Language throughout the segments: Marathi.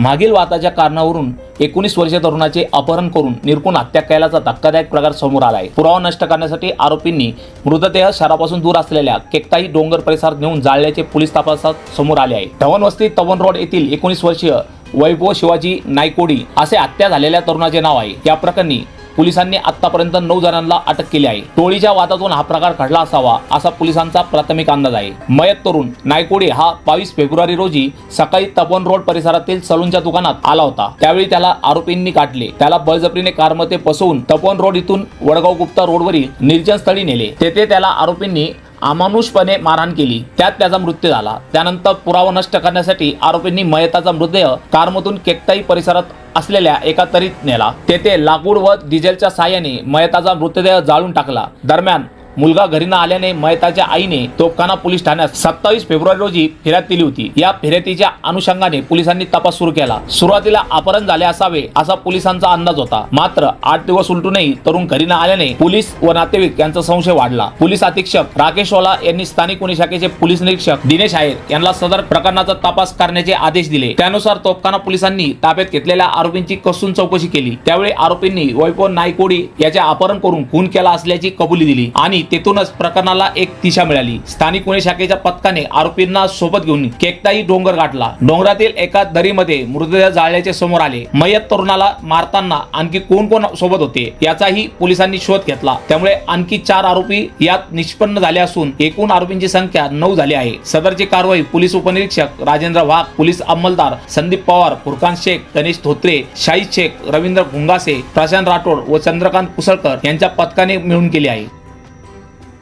मागील वादाच्या कारणावरून एकोणीस वर्षीय तरुणाचे अपहरण करून निर्कुण हत्या केल्याचा धक्कादायक प्रकार समोर आला आहे पुरावा नष्ट करण्यासाठी आरोपींनी मृतदेह शहरापासून दूर असलेल्या केकताई डोंगर परिसरात नेऊन जाळल्याचे पोलीस तपासात समोर आले आहे. धवन वस्ती तवन रोड येथील एकोणीस वर्षीय वैभव शिवाजी नायकोडी असे हत्या झालेल्या तरुणाचे नाव आहे. या प्रकरणी पोलिसांनी आतापर्यंत नऊ जणांना अटक केली आहे. टोळीच्या वादातून हा प्रकार घडला असावा असा पोलिसांचा प्राथमिक अंदाज आहे. मयत तरुण नायकोडे हा बावीस फेब्रुवारी रोजी सकाळी तपन रोड परिसरातील सलूनच्या दुकानात आला होता. त्यावेळी त्याला आरोपींनी काढले त्याला बळजबरीने कारमध्ये पसवून तपन रोड इथून वडगाव गुप्ता रोडवरील निर्जन स्थळी नेले. तेथे त्याला आरोपींनी अमानुषपणे मारहाण केली. त्यात त्याचा मृत्यू झाला. त्यानंतर पुरावा नष्ट करण्यासाठी आरोपींनी मयताचा मृतदेह कारमधून केकताई परिसरात असलेल्या एका तरीत नेला तेथे लाकूड व डिझेलच्या साहाय्याने मयताचा मृतदेह जाळून टाकला. दरम्यान मुलगा घरी न आल्याने मयताच्या आईने तोफखाना पोलीस ठाण्यात सत्तावीस फेब्रुवारी रोजी फिर्याद दिली होती. या फिर्यादीच्या अनुषंगाने पोलिसांनी तपास सुरू केला. सुरुवातीला अपहरण झाले असावे असा पोलिसांचा अंदाज होता. मात्र आठ दिवस उलटूनही तरुण घरी न आल्याने पोलीस व नातेवाईक यांचा संशय वाढला. पोलीस अधीक्षक राकेश ओला यांनी स्थानिक गुन्हे शाखेचे पोलीस निरीक्षक दिनेश आहेर यांना सदर प्रकरणाचा तपास करण्याचे आदेश दिले. त्यानुसार तोफखाना पोलिसांनी ताब्यात घेतलेल्या आरोपींची कसून चौकशी केली. त्यावेळी आरोपींनी वैभव नायकोडी याचे अपहरण करून खून केला असल्याची कबुली दिली आणि तेथूनच प्रकरणाला एक दिशा मिळाली. स्थानिक गुन्हे शाखेच्या पथकाने आरोपींना सोबत घेऊन केकताई डोंगर गाठला. डोंगरातील एका दरीमध्ये मृतदेह जाळल्याचे समोर आले. मयत तरुणाला मारताना आणखी कोण कोण सोबत होते याचाही पोलिसांनी शोध घेतला. त्यामुळे आणखी चार आरोपी यात निष्पन्न झाले असून एकूण आरोपींची संख्या नऊ झाली आहे. सदरची कारवाई पोलीस उपनिरीक्षक राजेंद्र वाघ पोलीस अंमलदार संदीप पवार फुरकान शेख गणेश धोत्रे शाहीद शेख रवींद्र घुंगासे प्रशांत राठोड व चंद्रकांत कुसळकर यांच्या पथकाने मिळून केली आहे.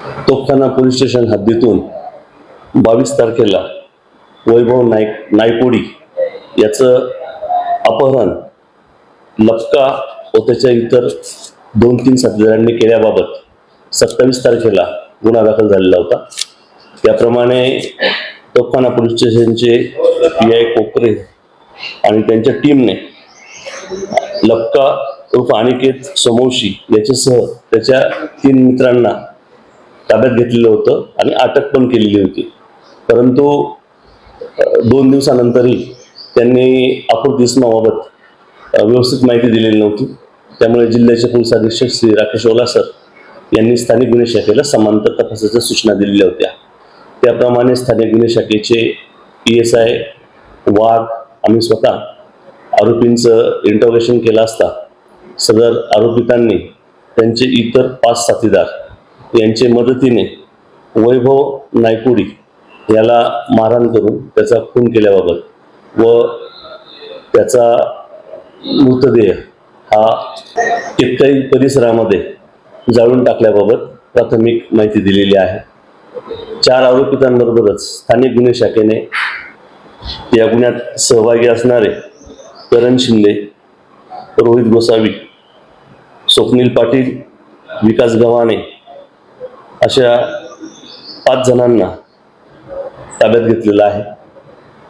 तोफखाना पोलीस स्टेशन हद्दीतून बावीस तारखेला वैभव नाईक नायकोडी याचं अपहरण लपका व त्याच्या इतर दोन तीन साथीदारांनी केल्याबाबत सत्तावीस तारखेला गुन्हा दाखल झालेला होता. त्याप्रमाणे तोफखाना पोलीस स्टेशनचे पी आय कोकरे आणि त्यांच्या टीमने लपका उर्फ अनिकेत समोशी याच्यासह त्याच्या तीन मित्रांना ताब्यात घेतलेलं होतं आणि अटक पण केलेली होती. परंतु दोन दिवसानंतरही त्यांनी अपूर्त इसमाबाबत व्यवस्थित माहिती दिलेली नव्हती. त्यामुळे जिल्ह्याचे पोलीस अधीक्षक श्री राकेश ओलासर यांनी स्थानिक गुन्हे शाखेला समांतर तपासाच्या सूचना दिलेल्या होत्या. त्याप्रमाणे स्थानिक गुन्हे शाखेचे पी एस आय वाघ आम्ही स्वतः आरोपींचं इंटरोगेशन केलं असता सदर आरोपितांनी त्यांचे इतर पाच साथीदार यांचे मदतीने वैभव नायकुडी याला मारहाण करून त्याचा खून केल्याबाबत व त्याचा मृतदेह हा केतकाई परिसरामध्ये जाळून टाकल्याबाबत प्राथमिक माहिती दिलेली आहे. चार आरोपितांबरोबरच स्थानिक गुन्हे शाखेने या गुन्ह्यात सहभागी असणारे करण शिंदे रोहित गोसावी स्वप्नील पाटील विकास गव्हाणे अशा पाच जणांना ताब्यात घेतलेला आहे.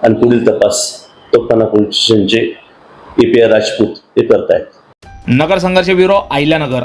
आणि पुढील तपास तोफखाना पोलीस स्टेशनचे ए पी आय राजपूत हे करतायत. नगर संघर्ष ब्युरो अहिल्यानगर